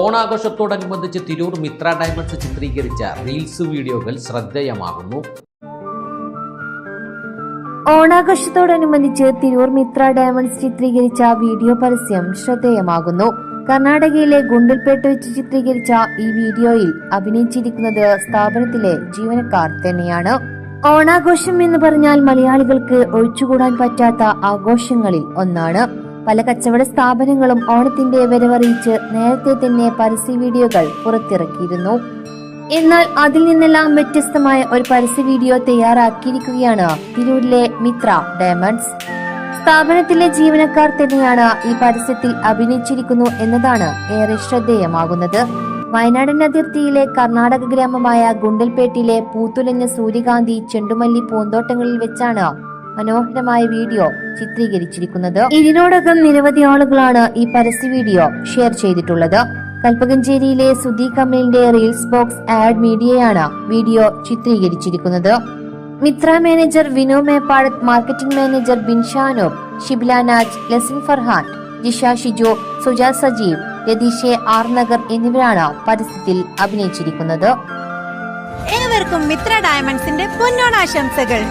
ഓണാഘോഷത്തോടനുബന്ധിച്ച് Tirur Mitra diamonds ചിത്രീകരിച്ച reels വീഡിയോകൾ ശ്രദ്ധേയമാകുന്നു. ഓണാഘോഷത്തോടനുബന്ധിച്ച് തിരൂർ മിത്ര ഡയമണ്ട്സ് ചിത്രീകരിച്ച വീഡിയോ പരസ്യം ശ്രദ്ധേയമാകുന്നു. കർണാടകയിലെ ഗുണ്ടൽപേട്ട് വെച്ച് ചിത്രീകരിച്ച ഈ വീഡിയോയിൽ അഭിനയിച്ചിരിക്കുന്നത് സ്ഥാപനത്തിലെ ജീവനക്കാർ തന്നെയാണ്. ഓണാഘോഷം എന്ന് പറഞ്ഞാൽ മലയാളികൾക്ക് ഒഴിച്ചുകൂടാൻ പറ്റാത്ത ആഘോഷങ്ങളിൽ ഒന്നാണ്. പല കച്ചവട സ്ഥാപനങ്ങളും ഓണത്തിന്റെ വരവറിയിച്ച് നേരത്തെ തന്നെ പരസ്യ വീഡിയോകൾ പുറത്തിറക്കിയിരുന്നു. എന്നാൽ അതിൽ നിന്നെല്ലാം വ്യത്യസ്തമായ ഒരു പരസ്യ വീഡിയോ തയ്യാറാക്കിയിരിക്കുകയാണ് തിരൂരിലെ മിത്ര ഡയമണ്ട്സ്. സ്ഥാപനത്തിലെ ജീവനക്കാർ തന്നെയാണ് ഈ പരസ്യത്തിൽ അഭിനയിച്ചിരിക്കുന്നു എന്നതാണ് ഏറെ ശ്രദ്ധേയമാകുന്നത്. വയനാടൻ അതിർത്തിയിലെ കർണാടക ഗ്രാമമായ ഗുണ്ടൽപേട്ടിലെ പൂത്തുലഞ്ഞ സൂര്യകാന്തി ചെണ്ടുമല്ലി പൂന്തോട്ടങ്ങളിൽ വെച്ചാണ് മനോഹരമായ വീഡിയോ ചിത്രീകരിച്ചിരിക്കുന്നത്. ഇതിനോടകം നിരവധി ആളുകളാണ് ഈ പരസ്യ വീഡിയോ ഷെയർ ചെയ്തിട്ടുള്ളത്. കൽപ്പകഞ്ചേരിയിലെ സുധി കമലിന്റെ റീൽസ് ബോക്സ് ആഡ് മീഡിയയാണ് വീഡിയോ ചിത്രീകരിച്ചിരിക്കുന്നത്. Mitra manager Vino Meppad marketing manager ബിൻഷാനോ Shibila Naj Lasin Farhan Jisha Shijo Suja Sajeev രതീഷെ ആർ നഗർ എന്നിവരാണ് പരസ്യത്തിൽ അഭിനയിച്ചിരിക്കുന്നത്. ഏവർക്കും മിത്ര ഡയമണ്ട്സിന്റെ പൊന്നോണാശംസകൾ.